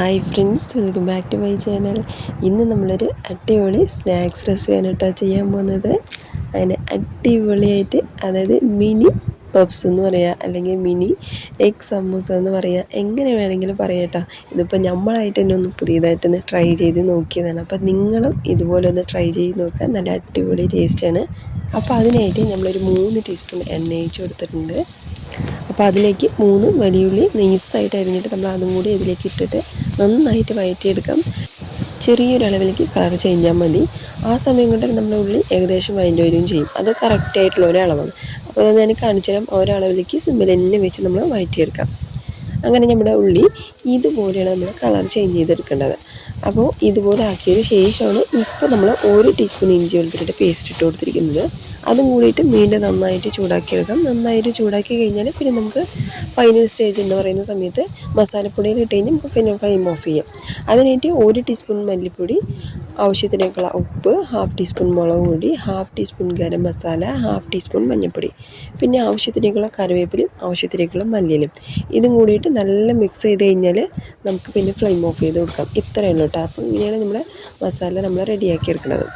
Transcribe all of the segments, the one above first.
Hi friends welcome back to my channel ഇന്ന് നമ്മളൊരു അടിപൊളി സ്നാക്സ് റെസിപ്പിയാണ് കേട്ടോ ചെയ്യാൻ പോകുന്നത്. അതിന് അടിപൊളിയായിട്ട് അതായത് മിനി പപ്സ് എന്ന് പറയുക അല്ലെങ്കിൽ മിനി എഗ് സമൂസ എന്ന് പറയുക എങ്ങനെ വേണമെങ്കിലും പറയാം കേട്ടോ ഇതിപ്പോൾ നമ്മളായിട്ട് തന്നെ ഒന്ന് പുതിയതായിട്ടൊന്ന് ട്രൈ ചെയ്ത് നോക്കിയതാണ്. അപ്പോൾ നിങ്ങളും ഇതുപോലെ ഒന്ന് ട്രൈ ചെയ്ത് നോക്കുക. നല്ല അടിപൊളി ടേസ്റ്റാണ് അപ്പോൾ അതിനായിട്ട് നമ്മളൊരു മൂന്ന് ടീസ്പൂൺ എണ്ണ ഒഴിച്ച് കൊടുത്തിട്ടുണ്ട്. അപ്പോൾ അതിലേക്ക് മൂന്ന് വലിയുള്ളി നെയ്സായിട്ട് അരിഞ്ഞിട്ട് നമ്മൾ അതും കൂടി ഇതിലേക്ക് ഇട്ടിട്ട് നന്നായിട്ട് വഴറ്റിയെടുക്കാം ചെറിയൊരു അളവിലേക്ക് കളർ ചെയ്യാൻ മതി. ആ സമയം കൊണ്ട് നമ്മുടെ ഉള്ളി ഏകദേശം വൈൻഡ് വരികയും ചെയ്യും. അത് കറക്റ്റായിട്ടുള്ള ഒരളവാണ്. അപ്പോൾ അത് ഞാൻ കാണിച്ചു ഒരളവിലേക്ക് സിമ്മിൽ തന്നെ വെച്ച് നമ്മൾ വഴറ്റിയെടുക്കാം അങ്ങനെ നമ്മുടെ ഉള്ളി ഇതുപോലെയാണ് നമ്മൾ കളർ ചേഞ്ച് ചെയ്തെടുക്കേണ്ടത്. അപ്പോൾ ഇതുപോലെ ആക്കിയതിന് ശേഷമാണ് ഇപ്പോൾ നമ്മൾ ഒരു ടീസ്പൂൺ ഇഞ്ചി വെളുത്തിട്ട് പേസ്റ്റ് ഇട്ട് കൊടുത്തിരിക്കുന്നത്. അതും കൂടിയിട്ട് വീണ്ടും നന്നായിട്ട് ചൂടാക്കി എടുക്കാം നന്നായിട്ട് ചൂടാക്കി കഴിഞ്ഞാൽ പിന്നെ നമുക്ക് ഫൈനൽ സ്റ്റേജ് എന്ന് പറയുന്ന സമയത്ത് മസാലപ്പൊടിയിൽ ഇട്ട് കഴിഞ്ഞാൽ നമുക്ക് പിന്നെ ഫ്ലെയിം ഓഫ് ചെയ്യാം. അതിനായിട്ട് ഒരു ടീസ്പൂൺ മല്ലിപ്പൊടി ആവശ്യത്തിനേക്കുള്ള ഉപ്പ് ഹാഫ് ടീസ്പൂൺ മുളക് പൊടി half teaspoon garam masala half teaspoon മഞ്ഞൾപ്പൊടി. പിന്നെ ആവശ്യത്തിനേക്കുള്ള കറിവേപ്പിലും ആവശ്യത്തിനേക്കുള്ള മല്ലിയിലും. ഇതും കൂടിയിട്ട് നല്ല മിക്സ് ചെയ്ത് കഴിഞ്ഞാൽ നമുക്ക് പിന്നെ ഫ്ലെയിം ഓഫ് ചെയ്ത് കൊടുക്കാം. ഇത്രയേ ഉള്ളൂ കേട്ടോ അപ്പോൾ ഇങ്ങനെയാണ് നമ്മൾ മസാല നമ്മൾ റെഡിയാക്കി എടുക്കുന്നത്.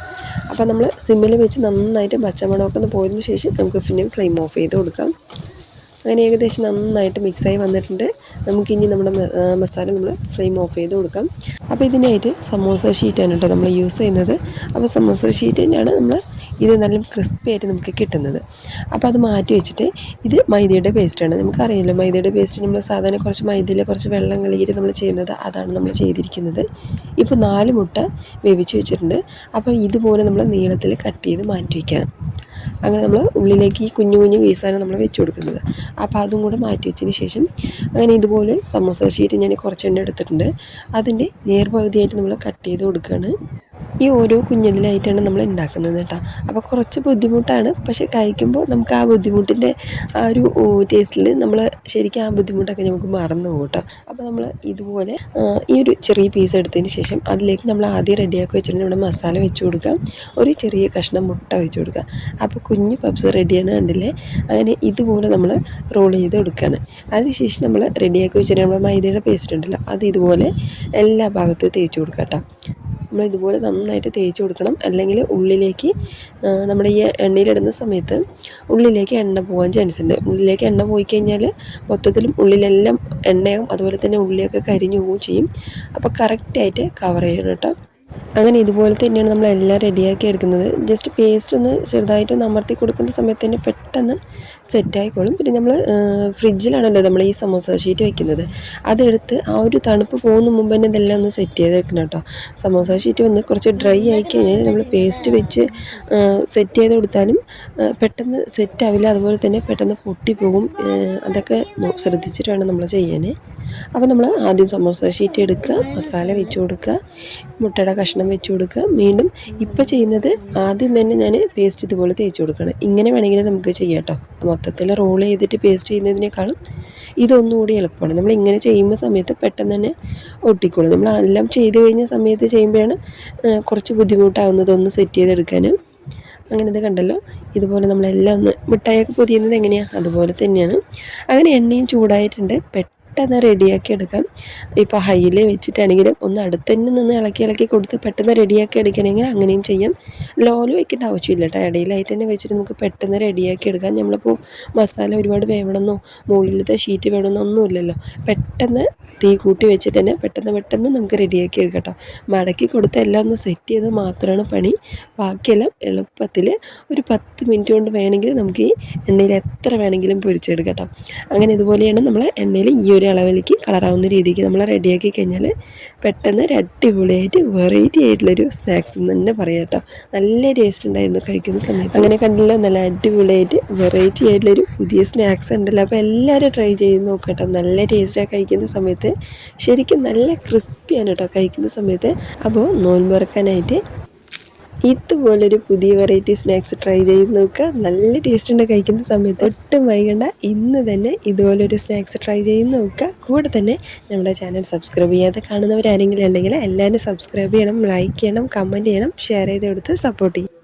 അപ്പോൾ നമ്മൾ സിമ്മിൽ വെച്ച് നന്നായിട്ട് പച്ചമണമൊക്കെ ഒന്ന് പോയതിന് ശേഷം നമുക്ക് പിന്നെ ഫ്ലെയിം ഓഫ് ചെയ്ത് കൊടുക്കാം. അങ്ങനെ ഏകദേശം നന്നായിട്ട് മിക്സായി വന്നിട്ടുണ്ട്. നമുക്കിനി നമ്മുടെ മസാല നമ്മൾ ഫ്ലെയിം ഓഫ് ചെയ്ത് കൊടുക്കാം. അപ്പോൾ ഇതിനായിട്ട് സമോസ ഷീറ്റാണ് കേട്ടോ നമ്മൾ യൂസ് ചെയ്യുന്നത്. അപ്പോൾ സമോസ ഷീറ്റ് തന്നെയാണ് നമ്മൾ ഇത് നല്ല ക്രിസ്പി ആയിട്ട് നമുക്ക് കിട്ടുന്നത്. അപ്പോൾ അത് മാറ്റി വെച്ചിട്ട് ഇത് മൈദയുടെ പേസ്റ്റാണ് നമുക്കറിയില്ലോ മൈദയുടെ പേസ്റ്റ് നമ്മൾ സാധാരണ കുറച്ച് മൈദയിൽ കുറച്ച് വെള്ളം കളിയിട്ട് നമ്മൾ ചെയ്യുന്നത് അതാണ് നമ്മൾ ചെയ്തിരിക്കുന്നത്. ഇപ്പോൾ നാല് മുട്ട വേവിച്ച് വെച്ചിട്ടുണ്ട്. അപ്പോൾ ഇതുപോലെ നമ്മൾ നീളത്തിൽ കട്ട് ചെയ്ത് മാറ്റി വയ്ക്കണം അങ്ങനെ നമ്മൾ ഉള്ളിലേക്ക് ഈ കുഞ്ഞു കുഞ്ഞു പീസാണ് നമ്മൾ വെച്ച് കൊടുക്കുന്നത് അപ്പോൾ അതും കൂടെ മാറ്റി വെച്ചതിന് ശേഷം അങ്ങനെ ഇതുപോലെ സമോസ ഷീറ്റ് ഞാൻ കുറച്ചെണ്ണം എടുത്തിട്ടുണ്ട്. അതിന്റെ നേർപകുതിയായിട്ട് നമ്മൾ കട്ട് ചെയ്ത് കൊടുക്കുകയാണ് ഈ ഓരോ കുഞ്ഞതിലായിട്ടാണ് നമ്മൾ ഉണ്ടാക്കുന്നത് കേട്ടോ. അപ്പോൾ കുറച്ച് ബുദ്ധിമുട്ടാണ്. പക്ഷേ കഴിക്കുമ്പോൾ നമുക്ക് ആ ബുദ്ധിമുട്ടിന്റെ ആ ഒരു ടേസ്റ്റിൽ നമ്മൾ ശരിക്കും ആ ബുദ്ധിമുട്ടൊക്കെ നമുക്ക് മറന്നു പോകും കേട്ടോ. അപ്പോൾ നമ്മൾ ഇതുപോലെ ഈ ഒരു ചെറിയ പീസ് എടുത്തതിന് ശേഷം അതിലേക്ക് നമ്മൾ ആദ്യം റെഡിയാക്കി വെച്ചിട്ടുണ്ടെങ്കിൽ നമ്മുടെ മസാല വെച്ച് കൊടുക്കാം ഒരു ചെറിയ കഷ്ണം മുട്ട വെച്ച് കൊടുക്കാം അപ്പോൾ കുഞ്ഞ് പപ്സ് റെഡിയാണ് കണ്ടില്ലേ? അങ്ങനെ ഇതുപോലെ നമ്മൾ റോൾ ചെയ്ത് കൊടുക്കുകയാണ്. അതിനുശേഷം നമ്മൾ റെഡിയാക്കി വെച്ചിട്ട് നമ്മുടെ മൈദയുടെ പേസ്റ്റ് ഉണ്ടല്ലോ അത് ഇതുപോലെ എല്ലാ ഭാഗത്തും തേച്ച് കൊടുക്കാം കേട്ടോ. നമ്മൾ ഇതുപോലെ നന്നായിട്ട് തേച്ച് കൊടുക്കണം. അല്ലെങ്കിൽ ഉള്ളിലേക്ക് നമ്മുടെ ഈ എണ്ണയിലിടുന്ന സമയത്ത് ഉള്ളിലേക്ക് എണ്ണ പോകാൻ ചാൻസ് ഉണ്ട്. ഉള്ളിലേക്ക് എണ്ണ പോയി കഴിഞ്ഞാൽ മൊത്തത്തിലും ഉള്ളിലെല്ലാം എണ്ണയും അതുപോലെ തന്നെ ഉള്ളിയൊക്കെ കരിഞ്ഞു പോവുകയും ചെയ്യും. അപ്പോൾ കറക്റ്റായിട്ട് കവർ ചെയ്യണം കേട്ടോ. അങ്ങനെ ഇതുപോലെ തന്നെയാണ് നമ്മൾ എല്ലാം റെഡിയാക്കി എടുക്കുന്നത്. ജസ്റ്റ് പേസ്റ്റ് ഒന്ന് ചെറുതായിട്ടൊന്ന് അമർത്തി കൊടുക്കുന്ന സമയത്ത് തന്നെ പെട്ടെന്ന് സെറ്റായിക്കോളും പിന്നെ നമ്മൾ ഫ്രിഡ്ജിലാണല്ലോ നമ്മൾ ഈ സമോസ ഷീറ്റ് വെക്കുന്നത്. അതെടുത്ത് ആ ഒരു തണുപ്പ് പോകുന്ന മുമ്പ് തന്നെ ഇതെല്ലാം ഒന്ന് സെറ്റ് ചെയ്ത് വെക്കണം കേട്ടോ. സമോസ ഷീറ്റ് വന്ന് കുറച്ച് ഡ്രൈ ആയി കഴിഞ്ഞാൽ നമ്മൾ പേസ്റ്റ് വെച്ച് സെറ്റ് ചെയ്ത് കൊടുത്താലും പെട്ടെന്ന് സെറ്റ് ആവില്ല. അതുപോലെ തന്നെ പെട്ടെന്ന് പൊട്ടിപ്പോകും. അതൊക്കെ ശ്രദ്ധിച്ചിട്ട് വേണം നമ്മൾ ചെയ്യാൻ. അപ്പോൾ നമ്മൾ ആദ്യം സമോസ ഷീറ്റ് എടുക്കുക മസാല വെച്ച് കൊടുക്കുക മുട്ടയുടെ കഷ്ണം വെച്ച് കൊടുക്കുക. വീണ്ടും ഇപ്പോൾ ചെയ്യുന്നത് ആദ്യം തന്നെ ഞാൻ പേസ്റ്റ് ഇതുപോലെ തേച്ച് കൊടുക്കണം ഇങ്ങനെ വേണമെങ്കിൽ നമുക്ക് ചെയ്യാം കേട്ടോ. മൊത്തത്തിൽ റോൾ ചെയ്തിട്ട് പേസ്റ്റ് ചെയ്യുന്നതിനേക്കാളും ഇതൊന്നുകൂടി എളുപ്പമാണ്. നമ്മൾ ഇങ്ങനെ ചെയ്യുമ്പോൾ സമയത്ത് പെട്ടെന്ന് തന്നെ ഒട്ടിക്കോളും. നമ്മൾ എല്ലാം ചെയ്ത് കഴിഞ്ഞ സമയത്ത് ചെയ്യുമ്പോഴാണ് കുറച്ച് ബുദ്ധിമുട്ടാവുന്നത് ഒന്ന് സെറ്റ് ചെയ്തെടുക്കാൻ അങ്ങനെ ഇത് കണ്ടല്ലോ. ഇതുപോലെ നമ്മളെല്ലാം ഒന്ന് മിഠായൊക്കെ പൊതിയുന്നത് എങ്ങനെയാണ് അതുപോലെ തന്നെയാണ്. അങ്ങനെ എണ്ണയും ചൂടായിട്ടുണ്ട്. പെട്ടെന്ന് പെട്ടെന്ന് റെഡിയാക്കി എടുക്കാം. ഇപ്പോൾ ഹൈയിൽ വെച്ചിട്ടാണെങ്കിലും ഒന്ന് അടുത്ത് തന്നെ നിന്ന് ഇളക്കി ഇളക്കി കൊടുത്ത് പെട്ടെന്ന് റെഡിയാക്കി എടുക്കണമെങ്കിൽ അങ്ങനെയും ചെയ്യാം. ലോൽ വെക്കേണ്ട ആവശ്യമില്ല കേട്ടോ ഇടയിലായിട്ട് തന്നെ വെച്ചിട്ട് നമുക്ക് പെട്ടെന്ന് റെഡിയാക്കി എടുക്കാം. നമ്മളിപ്പോൾ മസാല ഒരുപാട് വേവണമെന്നോ മുകളിലത്തെ ഷീറ്റ് വേണമെന്നോ ഒന്നുമില്ലല്ലോ പെട്ടെന്ന് തീ കൂട്ടി വെച്ചിട്ട് തന്നെ പെട്ടെന്ന് പെട്ടെന്ന് നമുക്ക് റെഡിയാക്കി എടുക്കാം കേട്ടോ മടക്കി കൊടുത്ത് എല്ലാം ഒന്ന് സെറ്റ് ചെയ്ത് മാത്രമാണ് പണി. ബാക്കിയെല്ലാം എളുപ്പത്തിൽ ഒരു പത്ത് മിനിറ്റ് കൊണ്ട് വേണമെങ്കിൽ നമുക്ക് ഈ എണ്ണയിൽ എത്ര വേണമെങ്കിലും പൊരിച്ചെടുക്കാം കേട്ടോ അങ്ങനെ ഇതുപോലെയാണ് നമ്മൾ എണ്ണയിൽ ഈ ഒരു അളവിലേക്ക് കളറാവുന്ന രീതിക്ക് നമ്മൾ റെഡിയാക്കി കഴിഞ്ഞാൽ പെട്ടെന്ന് ഒരു അടിപൊളിയായിട്ട് വെറൈറ്റി ആയിട്ടുള്ളൊരു സ്നാക്സ് എന്ന് തന്നെ പറയാം കേട്ടോ. നല്ല ടേസ്റ്റ് ഉണ്ടായിരുന്നു കഴിക്കുന്ന സമയത്ത്. അങ്ങനെ കണ്ടില്ല? നല്ല അടിപൊളിയായിട്ട് വെറൈറ്റി ആയിട്ടുള്ളൊരു പുതിയ സ്നാക്സ് ഉണ്ടല്ലോ. അപ്പോൾ എല്ലാവരും ട്രൈ ചെയ്ത് നോക്കട്ടോ നല്ല ടേസ്റ്റാണ് കഴിക്കുന്ന സമയത്ത്. ശരിക്കും നല്ല ക്രിസ്പിയാണ് കേട്ടോ കഴിക്കുന്ന സമയത്ത്. അപ്പോൾ നോൻപുറക്കാനായിട്ട് ഇതുപോലൊരു പുതിയ വെറൈറ്റി സ്നാക്സ് ട്രൈ ചെയ്ത് നോക്കുക. നല്ല ടേസ്റ്റ് ഉണ്ട് കഴിക്കുന്ന സമയത്ത്. ഒട്ടും വൈകണ്ട. ഇന്ന് തന്നെ ഇതുപോലൊരു സ്നാക്സ് ട്രൈ ചെയ്ത് നോക്കുക. കൂടെ തന്നെ നമ്മുടെ ചാനൽ സബ്സ്ക്രൈബ് ചെയ്യാതെ കാണുന്നവരാരെങ്കിലും ഉണ്ടെങ്കിൽ എല്ലാവരും സബ്സ്ക്രൈബ് ചെയ്യണം ലൈക്ക് ചെയ്യണം കമന്റ് ചെയ്യണം ഷെയർ ചെയ്ത് കൊടുത്ത് സപ്പോർട്ട് ചെയ്യും.